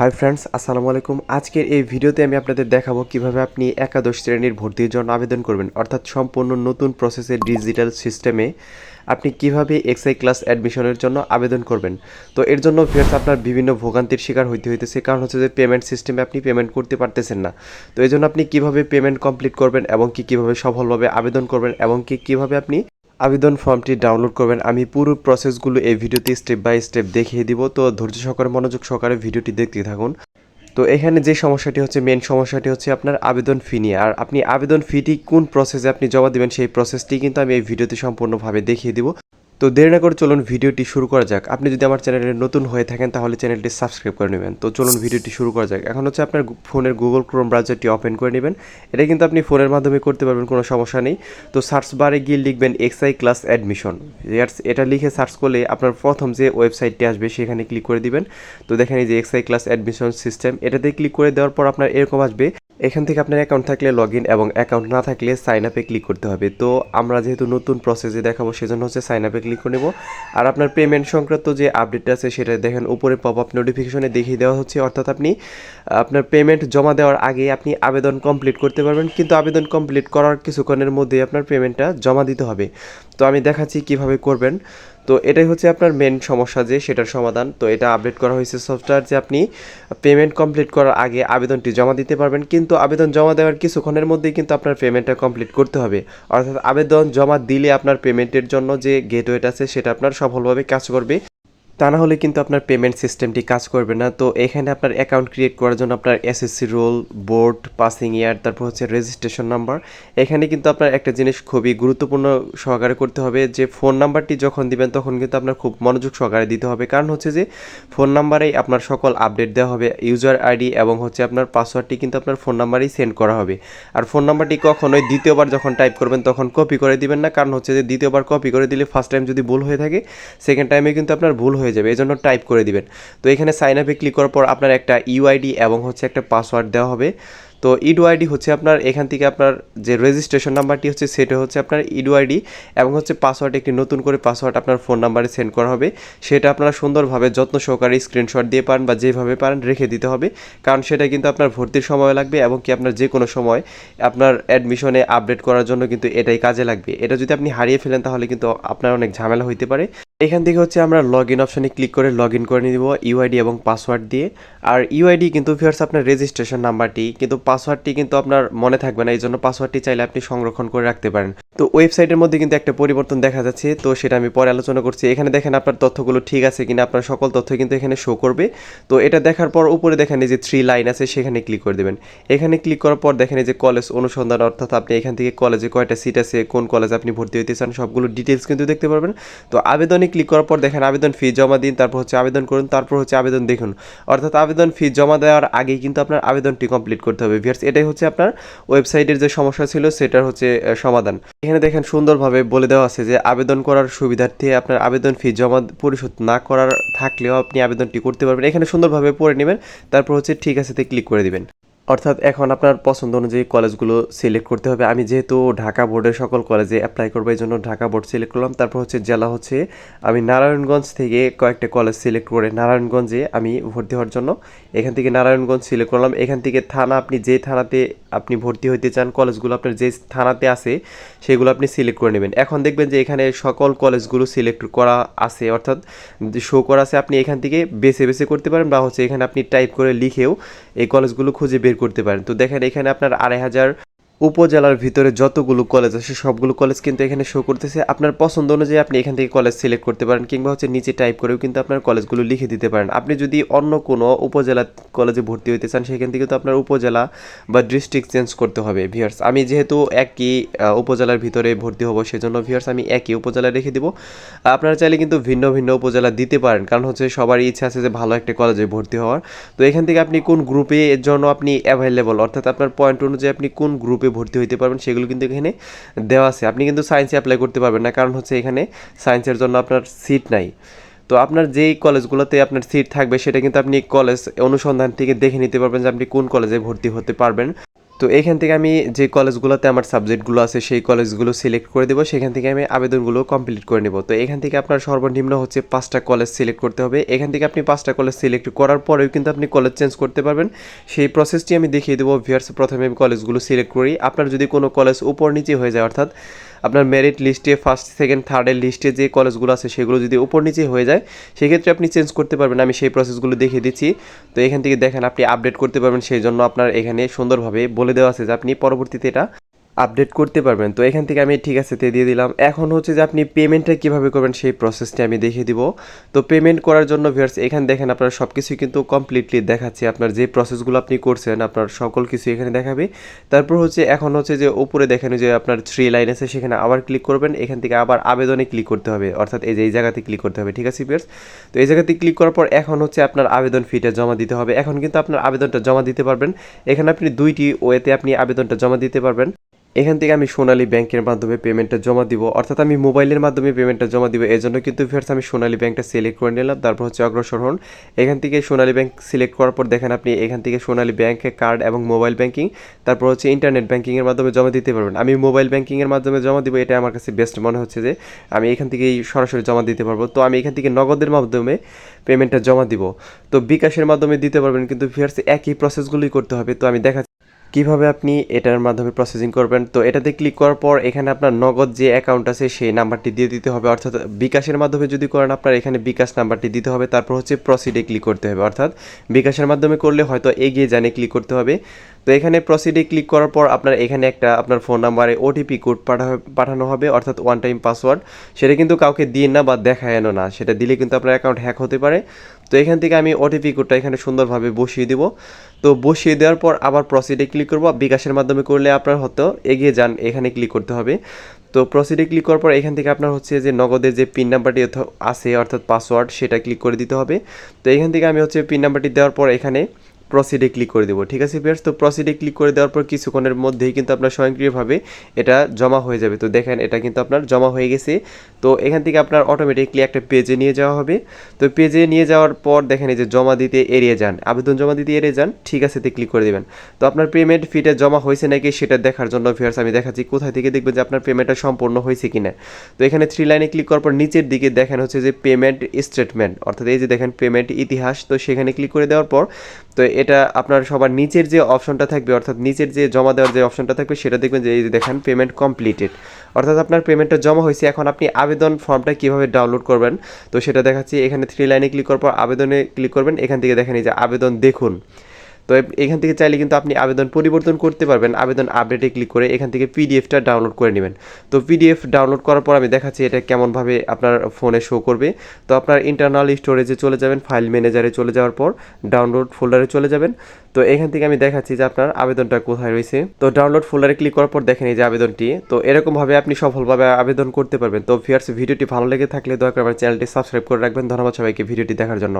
Hi friends আসসালামু আলাইকুম। আজকের এই ভিডিওতে আমি আপনাদের দেখাবো কীভাবে আপনি একাদশ শ্রেণির ভর্তির জন্য আবেদন করবেন, অর্থাৎ সম্পূর্ণ নতুন প্রসেসের ডিজিটাল সিস্টেমে আপনি কীভাবে এক্সআই ক্লাস অ্যাডমিশনের জন্য আবেদন করবেন। তো এর জন্য ভিউয়ার্স আপনার বিভিন্ন ভোগান্তির শিকার হইতে হইতেছে। কারণ হচ্ছে যে পেমেন্ট সিস্টেমে আপনি পেমেন্ট করতে পারতেছেন না। তো এই জন্য আপনি কীভাবে পেমেন্ট কমপ্লিট করবেন এবং কি কীভাবে সফলভাবে আবেদন করবেন এবং কি কীভাবে আপনি আবেদন ফর্মটি ডাউনলোড করবেন। আমি পুরো প্রসেসগুলো এই ভিডিওতে স্টেপ বাই স্টেপ দেখিয়ে দিব। তো ধৈর্য সহকারে মনোযোগ সহকারে ভিডিওটি দেখতে থাকুন। তো এখানে যে সমস্যাটি হচ্ছে মেন সমস্যাটি হচ্ছে আপনার আবেদন ফি নিয়ে। আর আপনি আবেদন ফিটি কোন প্রসেসে আপনি জমা দেবেন সেই প্রসেসটি কিন্তু আমি এই ভিডিওতে সম্পূর্ণভাবে দেখিয়ে দিব। তো দেরি না করে চলুন ভিডিওটি শুরু করা যাক। আপনি যদি আমার চ্যানেলে নতুন হয়ে থাকেন তাহলে চ্যানেলটি সাবস্ক্রাইব করে নেবেন। তো চলুন ভিডিওটি শুরু করা যাক। এখন হচ্ছে আপনার ফোনের গুগল ক্রোম ব্রাউজারটি ওপেন করে নেবেন। এটা কিন্তু আপনি ফোনের মাধ্যমে করতে পারবেন কোনো সমস্যা নেই। তো সার্চ বারে গিয়ে লিখবেন এক্সআই ক্লাস অ্যাডমিশন। এটা লিখে সার্চ করলে আপনার প্রথম যে ওয়েবসাইটটি আসবে সেখানে ক্লিক করে দিবেন। তো দেখেন এই যে এক্সআই ক্লাস অ্যাডমিশন সিস্টেম এটাতে ক্লিক করে দেওয়ার পর আপনার এরকম আসবে এখান থেকে আপনার অ্যাকাউন্ট থাকলে লগ ইন এবং অ্যাকাউন্ট না থাকলে সাইন আপে ক্লিক করতে হবে। তো আমরা যেহেতু নতুন প্রসেসে দেখাবো, সেজন্য হচ্ছে সাইন আপে ক্লিক করে নেব। আর আপনার পেমেন্ট সংক্রান্ত যে আপডেটটা আছে, সেটা দেখেন, উপরে পপ আপ নোটিফিকেশনে দেখিয়ে দেওয়া হচ্ছে। অর্থাৎ আপনি, আপনার পেমেন্ট জমা দেওয়ার আগে আপনি আবেদন কমপ্লিট করতে পারবেন, কিন্তু আবেদন কমপ্লিট করার কিছুক্ষণের মধ্যে আপনার পেমেন্টটা জমা দিতে হবে। তো আমি দেখাচ্ছি কীভাবে করবেন। তো এটাই হচ্ছে আপনার মেন সমস্যা যে সেটার সমাধান। তো এটা আপডেট করা হয়েছে সফটওয়্যার যে আপনি পেমেন্ট কমপ্লিট করার আগে আবেদনটি জমা দিতে পারবেন। কিন্তু আবেদন জমা দেওয়ার কিছুক্ষণের মধ্যেই কিন্তু আপনার পেমেন্টটা কমপ্লিট করতে হবে। অর্থাৎ আবেদন জমা দিলে আপনার পেমেন্টের জন্য যে গেটওয়েট আছে সেটা আপনার সফলভাবে কাজ করবে। তা না হলে কিন্তু আপনার পেমেন্ট সিস্টেমটি কাজ করবে না। তো এখানে আপনার অ্যাকাউন্ট ক্রিয়েট করার জন্য আপনার SSC roll board passing year তারপর হচ্ছে রেজিস্ট্রেশন নাম্বার এখানে কিন্তু আপনার একটা জিনিস খুবই গুরুত্বপূর্ণ সহকারে করতে হবে যে ফোন নাম্বারটি যখন দিবেন তখন কিন্তু আপনার খুব মনোযোগ সহকারে দিতে হবে। কারণ হচ্ছে যে ফোন নাম্বারেই আপনার সকল আপডেট দেওয়া হবে ইউজার আইডি এবং হচ্ছে আপনার পাসওয়ার্ডটি কিন্তু আপনার ফোন নাম্বারেই সেন্ড করা হবে। আর ফোন নাম্বারটি কখনোই দ্বিতীয়বার যখন টাইপ করবেন তখন কপি করে দিবেন না। কারণ হচ্ছে যে দ্বিতীয়বার কপি করে দিলে ফার্স্ট টাইম যদি ভুল হয়ে থাকে সেকেন্ড টাইমে কিন্তু আপনার ভুল হয়ে যাবে এই জন্য টাইপ করে দিবেন। তো এখানে সাইন আপে ক্লিক করার পর আপনার একটা ইউআইডি এবং হচ্ছে একটা পাসওয়ার্ড দেওয়া হবে। তো ইডু আইডি হচ্ছে আপনার, এখান থেকে আপনার যে রেজিস্ট্রেশন নাম্বারটি হচ্ছে, সেটা হচ্ছে আপনার ইডু আইডি এবং হচ্ছে পাসওয়ার্ড একটি নতুন করে পাসওয়ার্ড আপনার ফোন নাম্বারে সেন্ড করা হবে। সেটা আপনারা সুন্দরভাবে যত্ন সহকারে স্ক্রিনশট দিয়ে পারেন বা যেভাবে পারেন রেখে দিতে হবে। কারণ সেটা কিন্তু আপনার ভর্তির সময় লাগবে এবং কি আপনার যে কোনো সময় আপনার অ্যাডমিশনে আপডেট করার জন্য কিন্তু এটাই কাজে লাগবে। এটা যদি আপনি হারিয়ে ফেলেন তাহলে কিন্তু আপনার অনেক ঝামেলা হইতে পারে। এখান থেকে হচ্ছে আমরা লগ ইন অপশানে ক্লিক করে লগ ইন করে নিব ইউআইডি এবং পাসওয়ার্ড দিয়ে। আর ইউআইডি কিন্তু ফিয়ার্স আপনার রেজিস্ট্রেশন নাম্বারটি কিন্তু পাসওয়ার্ডটি কিন্তু আপনার মনে থাকবে না এই জন্য পাসওয়ার্ডটি চাইলে আপনি সংরক্ষণ করে রাখতে পারেন। তো ওয়েবসাইটের মধ্যে কিন্তু একটা পরিবর্তন দেখা যাচ্ছে, তো সেটা আমি পরে আলোচনা করছি। এখানে দেখেন আপনার তথ্যগুলো ঠিক আছে কিনা, আপনার সকল তথ্য কিন্তু এখানে শো করবে। তো এটা দেখার পর উপরে দেখেন যে থ্রি লাইন আছে, সেখানে ক্লিক করে দেবেন। এখানে ক্লিক করার পর দেখেন যে কলেজ অনুসন্ধান, অর্থাৎ আপনি এখান থেকে কলেজে কয়টা সিট আছে, কোন কলেজে আপনি ভর্তি হইতে চান, সবগুলো ডিটেলস কিন্তু দেখতে পারবেন। তো আবেদনে ক্লিক করার পর দেখেন আবেদন ফি জমা দিন, তারপর হচ্ছে আবেদন করুন, তারপর হচ্ছে আবেদন দেখুন। অর্থাৎ আবেদন ফি জমা দেওয়ার আগেই কিন্তু আপনার আবেদনটি কমপ্লিট করতে হবে। ভিয়ার্স এটাই হচ্ছে আপনার ওয়েবসাইটের যে সমস্যা ছিল, সেটার হচ্ছে সমাধান। এখানে দেখেন সুন্দরভাবে বলে দেওয়া আছে যে, আবেদন করার সুবিধার্থে আপনার আবেদন ফি জমা পরিশোধ না করার থাকলেও আপনি আবেদনটি করতে পারবেন। এখানে সুন্দরভাবে পড়ে নেবেন, তারপর হচ্ছে ঠিক আছে ক্লিক করে দিবেন। অর্থাৎ এখন আপনার পছন্দ অনুযায়ী কলেজগুলো সিলেক্ট করতে হবে। আমি যেহেতু ঢাকা বোর্ডের সকল কলেজে অ্যাপ্লাই করব, এই জন্য ঢাকা বোর্ড সিলেক্ট করলাম। তারপর হচ্ছে জেলা হচ্ছে, আমি নারায়ণগঞ্জ থেকে কয়েকটা কলেজ সিলেক্ট করে নারায়ণগঞ্জে আমি ভর্তি হওয়ার জন্য এখান থেকে নারায়ণগঞ্জ সিলেক্ট করলাম। এখান থেকে থানা আপনি যে থানাতে আপনি ভর্তি হইতে চান, কলেজগুলো আপনার যে থানাতে আছে, সেগুলো আপনি সিলেক্ট করে নেবেন। এখন দেখবেন যে এখানে সকল কলেজগুলো সিলেক্ট করা আছে, অর্থাৎ শো করা আছে। আপনি এখান থেকে বেছে বেছে করতে পারেন বা হচ্ছে এখানে আপনি টাইপ করে লিখেও এই কলেজগুলো খুঁজে বের করতে পারেন। তো দেখেন এখানে আপনার আড়াই হাজার উপজেলার ভিতরে যতগুলো কলেজ আছে, সবগুলো কলেজ কিন্তু এখানে শো করতেছে। আপনার পছন্দ অনুযায়ী আপনি এখান থেকে কলেজ সিলেক্ট করতে পারেন, কিংবা হচ্ছে নিচে টাইপ করেও কিন্তু আপনার কলেজগুলো লিখে দিতে পারেন। আপনি যদি অন্য কোনো উপজেলা কলেজে ভর্তি হইতে চান, সেখান থেকে তো আপনার উপজেলা বা ডিস্ট্রিক্ট চেঞ্জ করতে হবে ভিয়ার্স আমি যেহেতু একই উপজেলার ভিতরে ভর্তি হব, সেজন্য ভিয়ার্স আমি একই উপজেলা রেখে দিব। আপনারা চাইলে কিন্তু ভিন্ন ভিন্ন উপজেলা দিতে পারেন, কারণ হচ্ছে সবারই ইচ্ছা আছে যে ভালো একটা কলেজে ভর্তি হওয়ার। তো এখান থেকে আপনি কোন গ্রুপে এর জন্য আপনি অ্যাভেলেবল অর্থাৎ আপনার পয়েন্ট অনুযায়ী আপনি কোন গ্রুপে ভর্তি হইতে পারবেন সেগুলো কিন্তু এখানে দেওয়া আছে। আপনি কিন্তু সায়েন্সে অ্যাপ্লাই করতে পারবেন না, কারণ হচ্ছে এখানে সায়েন্সের জন্য আপনার সিট নাই। তো আপনার যেই কলেজগুলোতে আপনার সিট থাকবে, সেটা কিন্তু আপনি কলেজ অনুসন্ধান থেকে দেখে নিতে পারবেন যে আপনি কোন কলেজে ভর্তি হতে পারবেন। তো এখান থেকে আমি যে কলেজগুলোতে আমার সাবজেক্টগুলো আছে, সেই কলেজগুলো সিলেক্ট করে দেবো। সেখান থেকে আমি আবেদনগুলো কমপ্লিট করে নেব। তো এখান থেকে আপনার সর্বনিম্ন হচ্ছে পাঁচটা কলেজ সিলেক্ট করতে হবে। এখান থেকে আপনি পাঁচটা কলেজ সিলেক্ট করার পরেও কিন্তু আপনি কলেজ চেঞ্জ করতে পারবেন। সেই প্রসেসটি আমি দেখিয়ে দেবো। ভিয়ার্স প্রথমে আমি কলেজগুলো সিলেক্ট করি। আপনার যদি কোনো কলেজ উপর নিচে হয়ে যায়, অর্থাৎ আপনার মেরিট লিস্টে ফার্স্ট সেকেন্ড থার্ডের লিস্টে যে কলেজগুলো আছে সেগুলো যদি উপর নিচে হয়ে যায়, সেক্ষেত্রে আপনি চেঞ্জ করতে পারবেন। আমি সেই প্রসেসগুলো দেখিয়ে দিচ্ছি। তো এখান থেকে দেখেন, আপনি আপডেট করতে পারবেন। সেই জন্য আপনার এখানে সুন্দরভাবে বলে দেওয়া আছে যে আপনি পরবর্তীতে এটা আপডেট করতে পারবেন। তো এখান থেকে আমি, ঠিক আছে, তে দিয়ে দিলাম। এখন হচ্ছে যে আপনি পেমেন্টটা কীভাবে করবেন সেই প্রসেসটি আমি দেখিয়ে দিব। তো পেমেন্ট করার জন্য ভিয়ার্স এখানে দেখেন আপনার সব কিছুই কিন্তু কমপ্লিটলি দেখাচ্ছে। আপনার যে প্রসেসগুলো আপনি করছেন, আপনার সকল কিছু এখানে দেখাবে। তারপর হচ্ছে, এখন হচ্ছে যে উপরে দেখেন যে আপনার থ্রি লাইন আছে, সেখানে আবার ক্লিক করবেন। এখান থেকে আবার আবেদনে ক্লিক করতে হবে। অর্থাৎ এই যে, এই জায়গাতে ক্লিক করতে হবে। ঠিক আছে ভিউয়ার্স তো এই জায়গাতে ক্লিক করার পর এখন হচ্ছে আপনার আবেদন ফিটা জমা দিতে হবে। এখন কিন্তু আপনার আবেদনটা জমা দিতে পারবেন। এখানে আপনি দুইটি ওয়েতে আপনি আবেদনটা জমা দিতে পারবেন। এখান থেকে আমি সোনালী ব্যাংকের মাধ্যমে পেমেন্টটা জমা দিব। অর্থাৎ আমি মোবাইলের মাধ্যমে পেমেন্টটা জমা দিব। এই জন্য কিন্তু ফেরত আমি সোনালী ব্যাংকটা সিলেক্ট করে নিলাম। তারপর হচ্ছে অগ্রসর হন। এখান থেকে সোনালী ব্যাংক সিলেক্ট করার পর দেখেন আপনি এখান থেকে সোনালী ব্যাংকে কার্ড এবং মোবাইল ব্যাংকিং তারপর হচ্ছে ইন্টারনেট ব্যাংকিংয়ের মাধ্যমে জমা দিতে পারবেন। আমি মোবাইল ব্যাংকিংয়ের মাধ্যমে জমা দিব এটা আমার কাছে বেস্ট মনে হচ্ছে যে আমি এখান থেকেই সরাসরি জমা দিতে পারব। তো আমি এখান থেকে নগদের মাধ্যমে পেমেন্টটা জমা দিব। তো বিকাশের মাধ্যমে দিতে পারবেন, কিন্তু ফিয়ার্স একই প্রসেসগুলোই করতে হবে। তো আমি দেখা কীভাবে আপনি এটার মাধ্যমে প্রসেসিং করবেন? তো এটাতে ক্লিক করার পর এখানে আপনার নগদ যে অ্যাকাউন্ট আছে সেই নাম্বারটি দিয়ে দিতে হবে। অর্থাৎ বিকাশের মাধ্যমে যদি করেন আপনার এখানে বিকাশ নাম্বারটি দিতে হবে। তারপর হচ্ছে প্রসিডে ক্লিক করতে হবে। অর্থাৎ বিকাশের মাধ্যমে করলে হয়তো এগিয়ে জানে ক্লিক করতে হবে। তো এখানে প্রসিডে ক্লিক করার পর আপনার এখানে একটা আপনার ফোন নাম্বারে ওটিপি কোড পাঠা পাঠানো হবে। অর্থাৎ ওয়ান টাইম পাসওয়ার্ড সেটা কিন্তু কাউকে দিয়ে না বা দেখায়নো না। সেটা দিলে কিন্তু আপনার অ্যাকাউন্ট হ্যাক হতে পারে। তো এখান থেকে আমি ওটিপি কোডটা এখানে সুন্দরভাবে বসিয়ে দিব। তো বসিয়ে দেওয়ার পর আবার প্রসিডে ক্লিক করব। বিকাশের মাধ্যমে করলে আপনার হয়তো এগিয়ে যান, এখানে ক্লিক করতে হবে। তো প্রসিডে ক্লিক করার পর এখান থেকে আপনার হচ্ছে যে নগদের যে পিন নাম্বারটি আছে, অর্থাৎ পাসওয়ার্ড সেটা ক্লিক করে দিতে হবে। তো এখান থেকে আমি হচ্ছে পিন নাম্বারটি দেওয়ার পর এখানে প্রসিডে ক্লিক করে দেবো, ঠিক আছে বিয়ার্স তো প্রসিডে ক্লিক করে দেওয়ার পর কিছুক্ষণের মধ্যেই কিন্তু আপনার স্বয়ংক্রিয়ভাবে এটা জমা হয়ে যাবে। তো দেখেন, এটা কিন্তু আপনার জমা হয়ে গেছে। তো এখান থেকে আপনার অটোমেটিকলি একটা পেজে নিয়ে যাওয়া হবে। তো পেজে নিয়ে যাওয়ার পর দেখেন, এই যে জমা দিতে এড়িয়ে যান, আবেদন জমা দিতে এড়িয়ে যান, ঠিক আছে তে ক্লিক করে দেবেন। তো আপনার পেমেন্ট ফিটা জমা হয়েছে নাকি সেটা দেখার জন্য ভিউয়ার্স আমি দেখাচ্ছি কোথায় থেকে দেখবেন যে আপনার পেমেন্টটা সম্পূর্ণ হয়েছে কিনা। তো এখানে থ্রি লাইনে ক্লিক করার পর নিচের দিকে দেখেন হচ্ছে যে পেমেন্ট স্টেটমেন্ট অর্থাৎ এই যে দেখেন পেমেন্ট ইতিহাস, তো সেখানে ক্লিক করে দেওয়ার পর, তো এটা আপনার সবার নিচের যে অপশনটা থাকবে, অর্থাৎ নিচের যে জমা দেওয়ার যে অপশনটা থাকবে, সেটা দেখবেন যে এই যে দেখেন পেমেন্ট কমপ্লিটেড অর্থাৎ আপনার পেমেন্টটা জমা হয়েছে, এখন আপনি আবেদন ফর্মটা কীভাবে ডাউনলোড করবেন? তো সেটা দেখাচ্ছি, এখানে থ্রি লাইনে ক্লিক করার পর আবেদনে ক্লিক করবেন, এখান থেকে দেখেন এই যে আবেদন দেখুন। তো এখান থেকে চাইলে কিন্তু আপনি আবেদন পরিবর্তন করতে পারবেন। আবেদন আপডেটে ক্লিক করে এখান থেকে পিডিএফটা ডাউনলোড করে নেবেন। তো পিডিএফ ডাউনলোড করার পর আমি দেখাচ্ছি এটা কেমনভাবে আপনার ফোনে শো করবে। তো আপনার ইন্টারনাল স্টোরেজে চলে যাবেন ফাইল ম্যানেজারে চলে যাওয়ার পর ডাউনলোড ফোল্ডারে চলে যাবেন। তো এখান থেকে আমি দেখাচ্ছি যে আপনার আবেদনটা কোথায় রয়েছে। তো ডাউনলোড ফোল্ডারে ক্লিক করার পর দেখেন এই যে আবেদনটি। তো এরকমভাবে আপনি সফলভাবে আবেদন করতে পারবেন। তো ভিয়ার্স ভিডিওটি ভালো লেগে থাকলে দয়া করে আমার চ্যানেলটি সাবস্ক্রাইব করে রাখবেন। ধন্যবাদ সবাইকে ভিডিওটি দেখার জন্য।